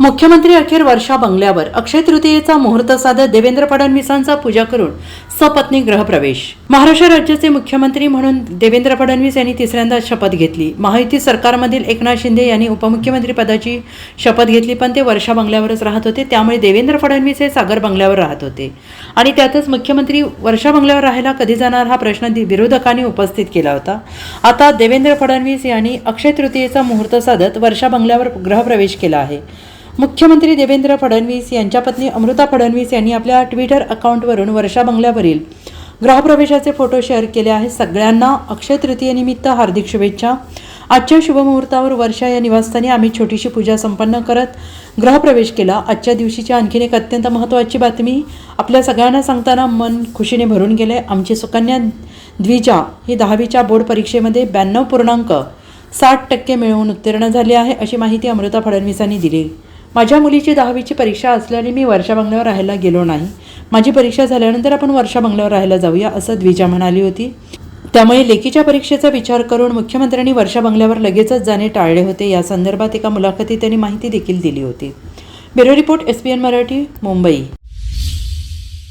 मुख्यमंत्री अखेर वर्षा बंगल्यावर. अक्षय तृतीयेचा मुहूर्त साधत देवेंद्र फडणवीसांचा पूजा करून सपत्नी गृहप्रवेश. महाराष्ट्र राज्याचे मुख्यमंत्री म्हणून देवेंद्र फडणवीस यांनी तिसऱ्यांदा शपथ घेतली. महायुती सरकारमधील एकनाथ शिंदे यांनी उपमुख्यमंत्री पदाची शपथ घेतली पण ते वर्षा बंगल्यावरच राहत होते. त्यामुळे देवेंद्र फडणवीस हे सागर बंगल्यावर राहत होते. आणि त्यातच मुख्यमंत्री वर्षा बंगल्यावर राहायला कधी जाणार हा प्रश्न विरोधकांनी उपस्थित केला होता. आता देवेंद्र फडणवीस यांनी अक्षय तृतीयेचा मुहूर्त साधत वर्षा बंगल्यावर गृहप्रवेश केला आहे. मुख्यमंत्री देवेंद्र फडणवीस यांच्या पत्नी अमृता फडणवीस यांनी आपल्या ट्विटर अकाउंटवरून वर्षा बंगल्यावरील गृहप्रवेशाचे फोटो शेअर केले आहेत. सगळ्यांना अक्षय तृतीयेनिमित्त हार्दिक शुभेच्छा. आजच्या शुभमुहूर्तावर वर्षा या निवासस्थानी आम्ही छोटीशी पूजा संपन्न करत गृहप्रवेश केला. आजच्या दिवशीची आणखीन एक अत्यंत महत्त्वाची बातमी. आपल्या सगळ्यांना सांगताना मन खुशीने भरून गेले. आमची सुकन्या द्विजा ही दहावीच्या बोर्ड परीक्षेमध्ये ब्याण्णव पूर्णांक साठ टक्के मिळवून उत्तीर्ण झाली आहे अशी माहिती अमृता फडणवीसांनी दिली. माझ्या मुलीची दहावीची परीक्षा असल्याने मी वर्षा बंगल्यावर राहायला गेलो नाही. माझी परीक्षा झाल्यानंतर आपण वर्षा बंगल्यावर राहायला जाऊया असं द्विजा म्हणाली होती. त्यामुळे लेखीच्या परीक्षेचा विचार करून मुख्यमंत्र्यांनी वर्षा बंगल्यावर लगेचच जाणे टाळले होते. या संदर्भात एका मुलाखतीत त्यांनी माहिती देखील दिली होती. Bureau report S P N Marathi Mumbai.